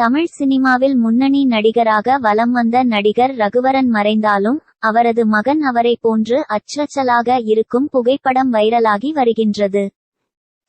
தமிழ் சினிமாவில் முன்னணி நடிகராக வலம் வந்த நடிகர் ரகுவரன் மறைந்தாலும் அவரது மகன் அவரை போன்று அச்சச்சலாக இருக்கும் புகைப்படம் வைரலாகி வருகின்றது.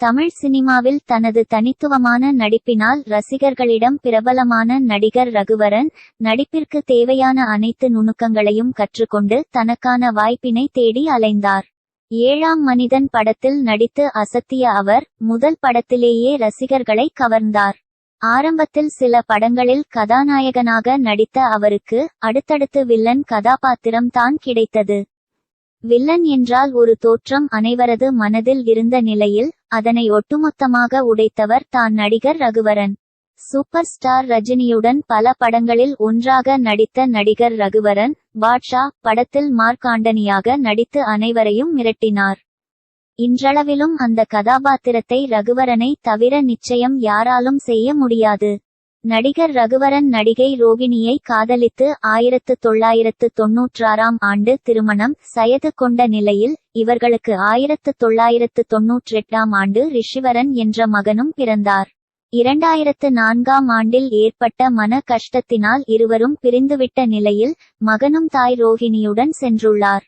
தமிழ் சினிமாவில் தனது தனித்துவமான நடிப்பினால் ரசிகர்களிடம் பிரபலமான நடிகர் ரகுவரன் நடிப்பிற்கு தேவையான அனைத்து நுணுக்கங்களையும் கற்றுக்கொண்டு தனக்கான வாய்ப்பினை தேடி அலைந்தார். ஏழாம் மனிதன் படத்தில் நடித்து அசத்திய அவர் முதல் படத்திலேயே ரசிகர்களை கவர்ந்தார். ஆரம்பத்தில் சில படங்களில் கதாநாயகனாக நடித்த அவருக்கு அடுத்தடுத்து வில்லன் கதாபாத்திரம் தான் கிடைத்தது. வில்லன் என்றால் ஒரு தோற்றம் அனைவரது மனதில் இருந்த நிலையில் அதனை ஒட்டுமொத்தமாக உடைத்தவர் தான் நடிகர் ரகுவரன். சூப்பர் ஸ்டார் ரஜினியுடன் பல படங்களில் ஒன்றாக நடித்த நடிகர் ரகுவரன் பாட்ஷா படத்தில் மார்க்காண்டனியாக நடித்து அனைவரையும் மிரட்டினார். இன்றளவிலும் அந்த கதாபாத்திரத்தை ரகுவரனை தவிர நிச்சயம் யாராலும் செய்ய முடியாது. நடிகர் ரகுவரன் நடிகை ரோகிணியை காதலித்து ஆயிரத்து தொள்ளாயிரத்து தொன்னூற்றாறாம் ஆண்டு திருமணம் சயது கொண்ட நிலையில் இவர்களுக்கு ஆயிரத்து தொள்ளாயிரத்து தொன்னூற்றெட்டாம் ஆண்டு ரிஷிவரன் என்ற மகனும் பிறந்தார். இரண்டாயிரத்து நான்காம் ஆண்டில் ஏற்பட்ட மன கஷ்டத்தினால் இருவரும் பிரிந்துவிட்ட நிலையில் மகனும் தாய் ரோகிணியுடன் சென்றுள்ளார்.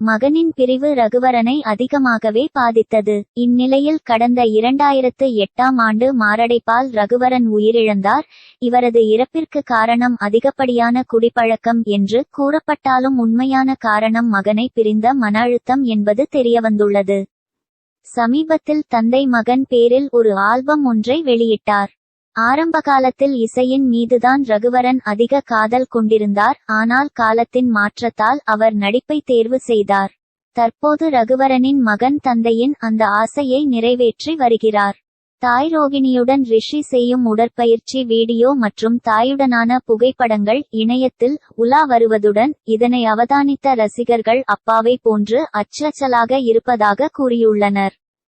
மகனின் பிரிவு ரகுவரனை அதிகமாகவே பாதித்தது. இந்நிலையில் கடந்த இரண்டாயிரத்து எட்டாம் ஆண்டு மாரடைப்பால் ரகுவரன் உயிரிழந்தார். இவரது இறப்பிற்கு காரணம் அதிகப்படியான குடிப்பழக்கம் என்று கூறப்பட்டாலும் உண்மையான காரணம் மகனை பிரிந்த மன அழுத்தம் என்பது தெரியவந்துள்ளது. சமீபத்தில் தந்தை மகன் பேரில் ஒரு ஆல்பம் ஒன்றை வெளியிட்டார். ஆரம்ப காலத்தில் இசையின் மீதுதான் ரகுவரன் அதிக காதல் கொண்டிருந்தார் ஆனால் காலத்தின் மாற்றத்தால் அவர் நடிப்பை தேர்வு செய்தார். தற்போது ரகுவரனின் மகன் தந்தையின் அந்த ஆசையை நிறைவேற்றி வருகிறார். தாய் ரோகிணியுடன் ரிஷி செய்யும் உடற்பயிற்சி வீடியோ மற்றும் தாயுடனான புகைப்படங்கள் இணையத்தில் உலா வருவதுடன் இதனை அவதானித்த ரசிகர்கள் அப்பாவை போன்று அச்சச்சலாக இருப்பதாக கூறியுள்ளனர்.